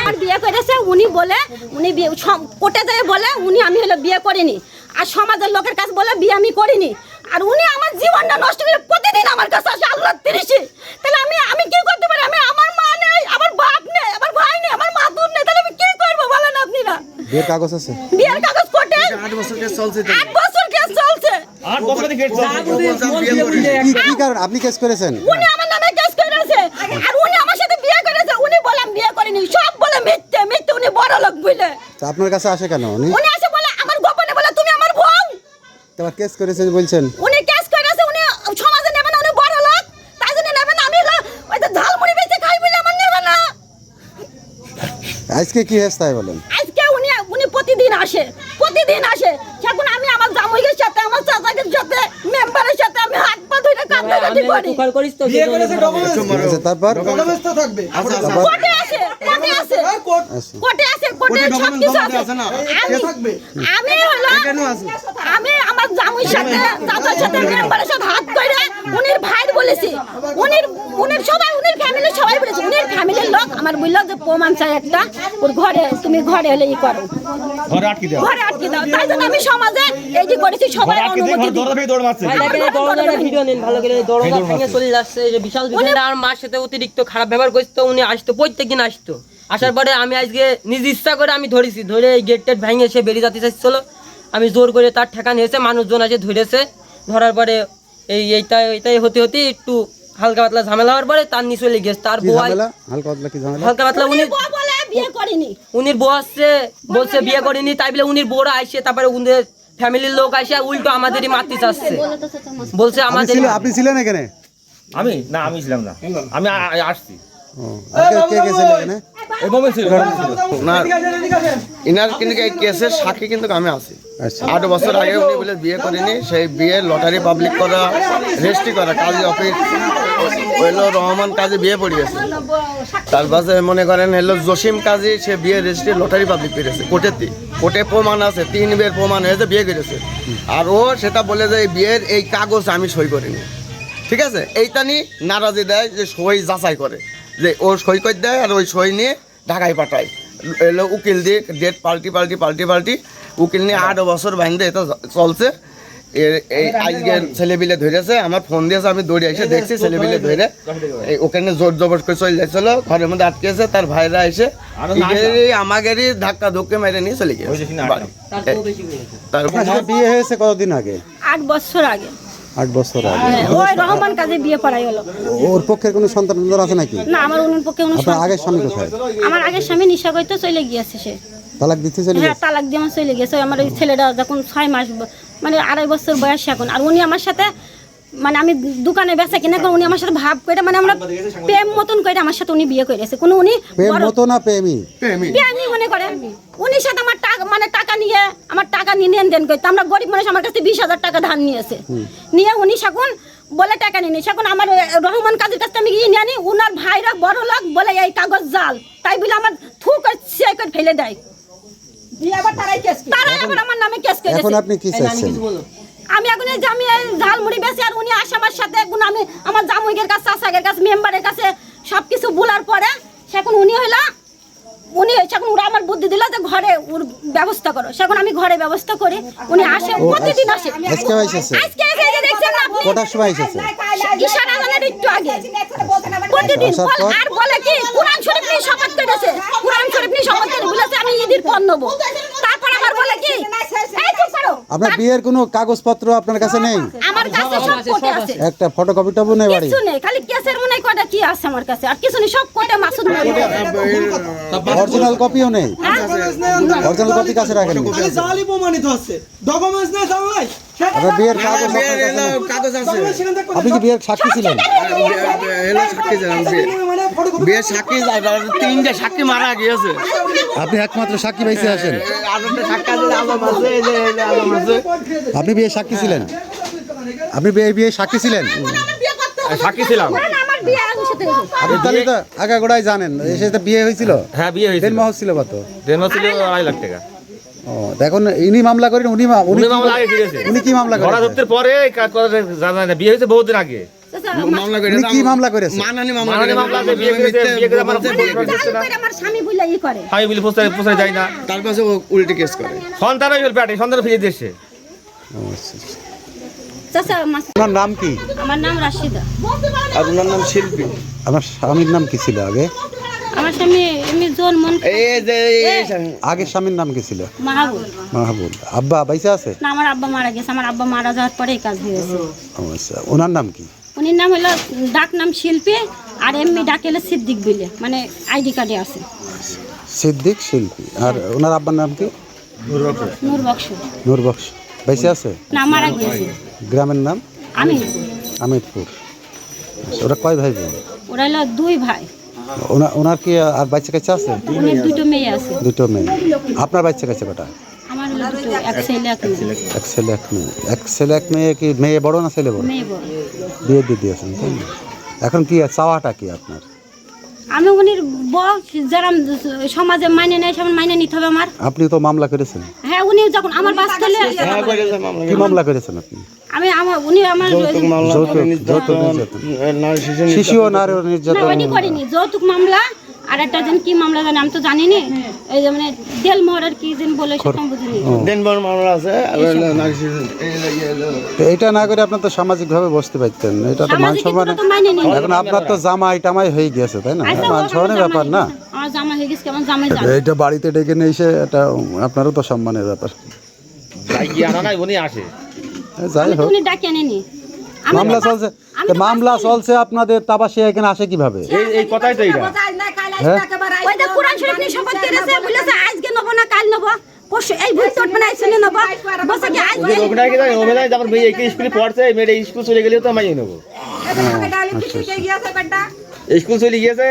আমার বিয়ে করেছে উনি বলে উনি কোর্টে যায় বলে উনি আমি হলো বিয়ে করিনি। আর সমাজের লোকের কাছে বলে বিয়ে আমি করিনি। আর উনি আমার জীবনটা নষ্ট করে প্রতিদিন আমার কাছে আসে আল্লাহ তিরিশে। তাহলে আমি আমি কি করতে পারি? আমি আমার মা নেই আমার বাপ নেই আমার ভাই নেই আমার মাদুর নেই তাহলে আমি কি করব বলেন আপনারা? বিয়ের কাগজ আছে? বিয়ের কাগজ কোর্টে? আট বছর কেস চলছে তো। আট বছর কেস চলছে। কি কি কারণ? আপনি কেস করেছেন উনি আমার নামে কেস করেছে আর উনি আমার সাথে বিয়ে করেছে উনি বলে আমি বিয়ে করিনি সব বলে মিথ্যে মিথ্যে উনি বড় লোক বুঝলে? তো আপনার কাছে আসে কেন উনি? উনি এসে বলে আমার গোপনে বলে তুমি আমার বোন? আবার কেস করেছেন বলছেন। উনি কেস করেছে উনি সমাজে নেবে না উনি বড় লোক। তাই জন্য নেবে না আমি ওই যে ঝালমুড়ি বেঁচে খাই বলে আমার নেবে না। আজকে কি হয়েছে তাই বলেন? আজকে উনি উনি প্রতিদিন আসে প্রতিদিন আসে। এখন আমি আমার জামাইয়ের সাথে আমার চাচাকের সাথে মেম্বারের সাথে আমি হাত পা ধরে করি। বিয়ে করেছে ডকুমেন্টস ঠিক আছে, তারপর ডকুমেন্টস তো থাকবে কোর্টে আসে কোর্টে আসে আর কোর্ট কোর্টে আছে কোর্টে আছে। আমি থাকবে। আমি হলো আমি আমার জামুর সাথে চাচার সাথে মেম্বারের সাথে হাত করে উনির ভাই বলেছি। উনির সবাই বলেছে উনির ফ্যামিলির লোক আমার বলল যে প্রমাণ চাই একটা ওর ঘরে তুমি ঘরে হলে ই করো। ঘরে আটকে দেওয়া ঘরে আটকে দাও। তাই জন্য আমি সমাজে এই যে করেছি সবাই অনুমতি দৌড় ভিডিও নিন ভালো করে। দরজা ভেঙে চলে যাচ্ছে এই যে বিশাল বিশাল আর মার সাথে অতিরিক্ত খারাপ ব্যবহার করতো উনি আসতো প্রত্যেকদিন আসতো। আসার পরে আমি আজকে নিজ ইচ্ছা করে আমি ধরেছি ধরে এই গেট টেট ভেঙে সে বেরিয়ে যেতে চাইছিল আমি জোর করে তার ঠেকা নিয়েছে মানুষজন আছে ধরেছে। ধরার পরে এই এইটাই এইটাই হতে হতে একটু হালকা পাতলা ঝামেলা হওয়ার পরে তার নিচে চলে গেছে তার বউ হালকা পাতলা কি ঝামেলা? হালকা পাতলা উনি উনি বউ বলে বিয়ে করিনি। উনির বউ আসছে বলছে বিয়ে করিনি তাই বলে উনির বউরা আসছে তারপরে উনি ফ্যামিলির লোক আসে উল্টো আমাদেরই মারতে চাচ্ছে। বলছে আমাদের আপনি ছিলেন এখানে? আমি? না আমি ছিলাম না। আমি আসছি। কেসের সাক্ষী কিন্তু আমি আছি। আট বছর আগে উনি বলে বিয়ে করেনি, সেই বিয়ে লটারি পাবলিক করা, রেজিস্ট্রি করা, কাজী অফিস হইল রহমান কাজী বিয়ে পড়িয়েছে। তার পাশে মনে করেন হলো জসিম কাজী, সে বিয়ে রেজিস্ট্রি লটারি পাবলিক করেছে কোর্টেতে কোর্টে প্রমাণ আছে, তিন বিয়ের প্রমাণ হয়েছে, বিয়ে করেছে। আর ও সেটা বলে যে বিয়ের এই কাগজ আমি সই করিনি। ঠিক আছে? এইটা নিয়ে নারাজি দেয় যে সই যাচাই করে, যে ও সই করে দেয় আর ওই সই নিয়ে ঢাকায় পাঠায়। এলো উকিল দিয়ে ডেট পাল্টি পাল্টি পাল্টি পাল্টি। উকিল নিয়ে আট বছর বাইন্দে এটা চলছে। এর এই আজকে ছেলেবিলে ধরেছে আমার ফোন দিয়েছে আমি দৌড়ে এসে দেখছি ছেলেবিলে ধরে। এই ওখানে জোর জবর করে চলে যাচ্ছিল ঘরের মধ্যে আটকেছে তার ভাইরা এসে আমাদেরই ধাক্কা ধুক্কে মেরে নিয়ে চলে গেছে। তারপর বিয়ে হয়েছে কতদিন আগে? আট বছর আগে। আট বছর আগে। ওই রহমান কাজে বিয়ে পড়াই হলো। ওর পক্ষের কোনো সন্তান আছে নাকি? না আমার উনুন পক্ষে আপনার আগের স্বামী কোথায়? আমার আগের স্বামী নিশা করতে চলে গিয়েছে সে। তালাক দিতে চলে হ্যাঁ তালাক দিয়ে আমার চলে গেছে আমার ওই ছেলেটা যখন ছয় মাস মানে আড়াই বছর বয়স এখন। আর উনি আমার সাথে মানে আমি দোকানে বেচা কিনা করে উনি আমার সাথে ভাব করে মানে আমরা প্রেম মতন করে আমার সাথে উনি বিয়ে করেছে কোনো উনি প্রেম মতো না প্রেমী? প্রেমী। মনে করে। উনি সাথে আমার মানে টাকা নিয়ে আমার টাকা নিয়ে লেনদেন করতো আমরা গরিব মানুষ আমার কাছে বিশ হাজার টাকা ধার নিয়েছে। নিয়ে উনি সেখন বলে টাকা নিয়ে সেখন আমার রহমান কাজের কাছে আমি গিয়ে নিয়ে উনার ভাইরা বড় লোক বলে এই কাগজ জাল। তাই বলে আমার থু করে ফেলে দেয়। আমার নামে কেস এখন আপনি কি কিছু বলো। আমি এখন এই যে আমি ঝালমুড়ি বেশি আর উনি আসে আমার সাথে এখন আমি আমার জামুইয়ের কাছে চাষাকের কাছে মেম্বারের কাছে সব কিছু বলার পরে সেখন উনি হইল উনি সেখন ওরা আমার বুদ্ধি দিল যে ঘরে ওর ব্যবস্থা করো সেখন আমি ঘরে ব্যবস্থা করি উনি আসে প্রতিদিন আসে। আজকে এসেছে? আজকে এসে যে দেখছেন না আপনি? কটার সময় এসেছে? ঈশান আজানের একটু আগে। প্রতিদিন বল- পর? আর বলে কি কোরআন শরীফ নিয়ে শপথ করেছে। কোরআন শরীফ নিয়ে শপথ করে বলেছে আমি ঈদের পণ নেব। তারপর আমার বলে কি এই চুপ করো। আপনার বিয়ের কোনো কাগজপত্র আপনার কাছে নেই? আমার কাছে সব কোটে আছে। একটা ফটোকপি টপু নেই বাড়ি কিছু নেই খালি কেসের মনে কয়টা কি আছে আমার কাছে আর কিছু নেই সব মাসুদ মরিবে অরিজিনাল কপিও নেই অরিজিনাল কপি কাছে রাখেন আরে জালি প্রমাণিত আছে ডকুমেন্টস না আপনার বিয়ের কাগজ বিয়ের আছে আপনি কি বিয়ের সাক্ষী ছিলেন সাক্ষী ছিলাম বিয়ে মানে ফটোকপি সাক্ষী তিনটে সাক্ষী মারা গিয়েছে আপনি একমাত্র সাক্ষী পাইছে আসেন আপনি বিয়ে সাক্ষী ছিলেন আপনি বিয়ে বিয়ে সাক্ষী ছিলেন সাক্ষী ছিলাম আপনি তাহলে তো আগে জানেন এসে তো বিয়ে হয়েছিল? হ্যাঁ বিয়ে হয়েছিল। দেড় মাস ছিল কত? দেড় মাস ছিল আড়াই লাখ টাকা। ও এখন ইনি মামলা করেন উনি উনি উনি কি- মামলা আগে ফিরেছে উনি কি মামলা করেন? পরে কাজ করা জানা যায় না। বিয়ে হয়েছে বহুদিন আগে। মামলা করে কি মামলা করেছে? মানহানি মামলা মানহানি মামলা বিয়ে করেছে, বিয়ে করে আমার বলছে বিয়ে করেছে। জাল করে আমার স্বামী বলে ই করে। আমি বলি পোস্টারে পোস্টারে যাই না তার পাশে ও উল্টে কেস করে। সন্তান সন্তান ফিরে দিয়েছে। আচ্ছা। চাচা আপনার নাম কি? আমার নাম রাশিদা। আর ওনার নাম শিল্পী? আমার স্বামীর নাম কি ছিল আগে? আমার স্বামী এমনি জন মন এই যে এই স্বামীর নাম কি ছিল? মাহবুব। আব্বা বাইসে আছে? না আমার আব্বা মারা গেছে। আমার আব্বা মারা যাওয়ার পরেই কাজ আচ্ছা ওনার নাম কি? উনির নাম হলো ডাক নাম শিল্পী আর এমনি ডাক এলো সিদ্দিক বিলে মানে আইডি কার্ডে আছে। সিদ্দিক শিল্পী। আর ওনার আব্বার নাম কি? নূর বক্স। নূর বক্স। বাইসে আছে? না মারা গিয়েছে। গ্রামের নাম? আমি আমিরপুর। আচ্ছা, ওরা কয় ভাই বোন? ওরা হলো দুই ভাই। ওনার ওনার কি আর বাচ্চা কাছে আছে? উনির দুটো মেয়ে আছে। দুটো মেয়ে। আপনার বাচ্চা কাছে বেটা আমার হলো দুটো এক ছেলে এক মেয়ে। এক ছেলে এক মেয়ে। এক ছেলে এক মেয়ে কি মেয়ে বড় না ছেলে বড়? মেয়ে বড়। বিয়ে দিয়ে দিয়েছেন তাই না? এখন কি চাওয়াটা কি আপনার? আমি উনি বউ যারা সমাজে মাইনে নেয় সেমন মাইনে নিতে হবে আমার। আপনি তো মামলা করেছেন। হ্যাঁ উনি যখন আমার বাস করলে হ্যাঁ, মামলা। কি মামলা করেছেন আপনি? আমি আমার উনি আমার যৌতুক মামলা শিশু ও নারী না নির্যাতন করিনি। যৌতুক মামলা আর একটা যেন কি মামলা জানি আমি তো জানি নি এই যে মানে মোহরের কি যেন বলে সেটা বুঝিনি। দিনভর মামলা আছে হলো ইয়ে এটা না করে আপনার তো সামাজিক ভাবে বসতে পারতেন এটা তো মান সম্মান এখন আপনার তো জামাই টামাই হয়ে গেছে তাই না? আচ্ছা, মান সম্মানের ব্যাপার না। জামাই- আমার হয়ে গেছে কেমন জামাই জানে? এইটা বাড়িতে ডেকে নিয়ে এসে এটা আপনারও তো সম্মানের ব্যাপার। যাই গিয়ে আনা নাই উনি আসে। যাই হোক। উনি ডাকে আনেনি। মামলা চলছে মামলা চলছে আপনাদের তাবা সে এখানে আসে কীভাবে? এই এই কথাই তো হ্যাঁ ওই যে কোরআন শরীফ নিয়ে শপথ করেছে বলেছে আজকে নেব না কাল নেব। এই তোট মানে শুনে নেব। বসে কি ওদের অভিনয় কি অভিনয় যেমন মেয়ে একই স্কুলে পড়ছে মেয়েটা স্কুল চলে গেলেও তো মাইয়ে নেব। স্কুল চলে গিয়েছে